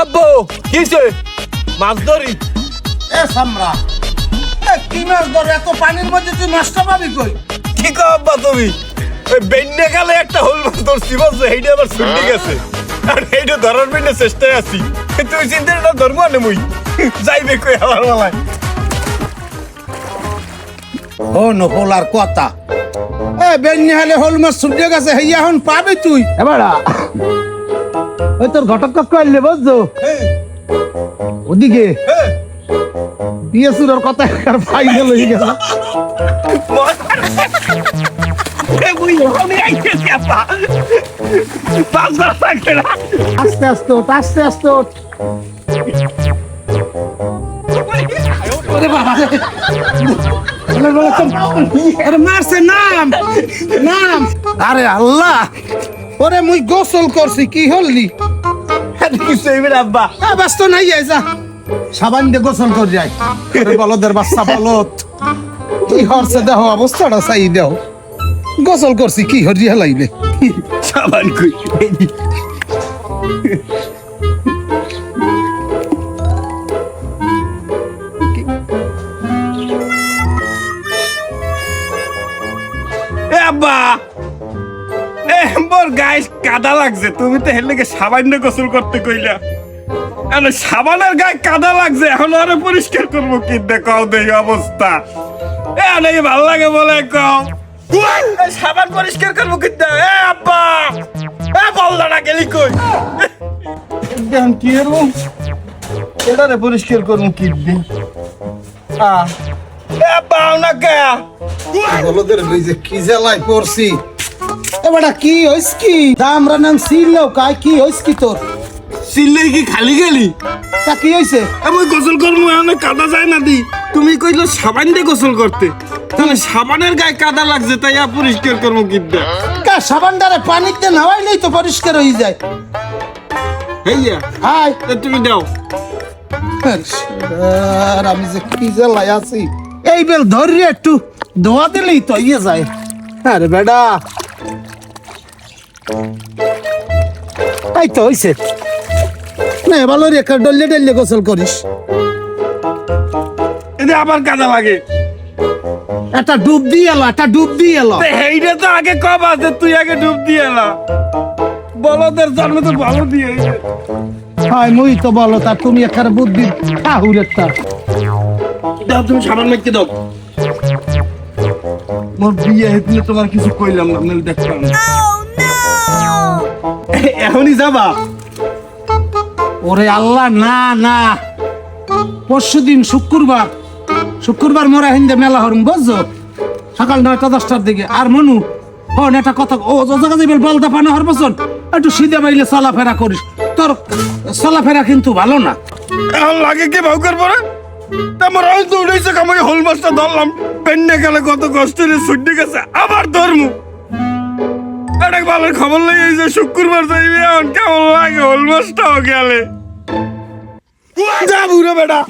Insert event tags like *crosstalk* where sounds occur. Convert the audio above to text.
আব্বু কিছে মাছ ধরি। এ সামরা এ কি মাছ ধরে? এত পানির মধ্যে তুই মাছটা পাবি কই? কি কো আব্বা তুমি? ওই বেন্যা কালে একটা হোল মাছ ধরছি বলছো এইটা আবার ছুটি গেছে। আর এইটা ধরার জন্য চেষ্টায় আছি। তুই চিন্তা না ধরবো না মুই। যাইবে কই আমার মালায়। ও নহলার কথা। এ বেন্যা হলে হল মাছ ছুটে গেছে হেই এখন পাবি তুই? এবারা ওই তোর ঘটক করলে বুঝছ? ওদিকে বিয়ে কথা আর ফাইনাল হয়ে গেল। আস্তে আস্তে ওঠ, আস্তে আস্তে ওঠ। আরে মারছে নাম। নাম। আরে আল্লাহ। ওরে মুই গোসল করছি কি হললি কিছু হইবে না আব্বা? এ ব্যস্ত নাই যা। সাবান দিয়ে গোসল কর যাই। বলদের বাচ্চা বলত। কি হরছে দেহ অবস্থাটা চাই দেহ গোসল করছি কি হরি হেলাইলে? সাবান কই? এ আব্বা! মোর গায়ে কাদা লাগছে। তুমি তো হেলে সাবান্য গোসল করতে কইলা। আরে সাবানের গায়ে কাদা লাগছে এখন আরে পরিষ্কার করব কি? দেখাও দেই অবস্থা। এ অনেক ভালো লাগে বলে কও। সাবান পরিষ্কার করব কি দে এ আব্বা! এ বললা না গেলি কই? এখন কি করব? এটারে পরিষ্কার করব কি দিন? আহ এ আব্বা না কে? বলদের যে কি জ্বালাই পড়ছি? কি হইস কি? কাই কি হইস কি তোর? সিল্লে কি খালি গেলি? তা কি হইছে? আমি গোসল করব এখন কাদা যায় না দি। তুমি কইলো সাবান দিয়ে গোসল করতে। তাহলে সাবানের গায়ে কাদা লাগছে তাই আর পরিষ্কার করব কিনতে কা পানিতে নাওয়াইলেই তো পরিষ্কার হয়ে যায়। হেইয়া হাই। তুমি দাও। আর আমি যে কি আছি? এই বেল ধরি একটু ধোয়া দিলেই তো ইয়ে যায়। আরে বেডা এই তো হইছে। না ভালো রেখা ডললে ডললে গোসল করিস। এতে আবার কাদা লাগে। একটা ডুব দিয়ে এলো একটা ডুব দিয়ে এলো। তে হেইটা তো আগে কব আছে তুই আগে ডুব দিয়ে এলা। বলদের জন্ম তো ভালো দিয়ে হয় মুই তো বলো তা তুমি এখানে বুদ্ধি ঠাহুর একটা। দাও তুমি সাবান মেখে দাও। মোর বিয়ে হেতলে তোমার কিছু কইলাম না নাহলে দেখতাম না। *laughs* এখনই যাবা? ওরে আল্লাহ, না না। পরশু দিন শুক্রবার শুক্রবার হিন্দে মেলা বুঝছ? সকাল নয়টা, দশটার দিকে। আর মনু, হন কথা ও হর বছর একটু বাইলে চলাফেরা করিস। তোর চলাফেরা কিন্তু ভালো না। এখন লাগে কি ভাউ করব কামাই হোল মাছটা ধরলাম। পেন্ডে গেলে কত কষ্ট ছুটি গেছে। আবার ধরমু। একটা ভালো খবর লেগে যে শুক্রবার যাইবে এখন কেমন লাগে? অলমোস্ট গেলে। যা বুড়ো বেটা।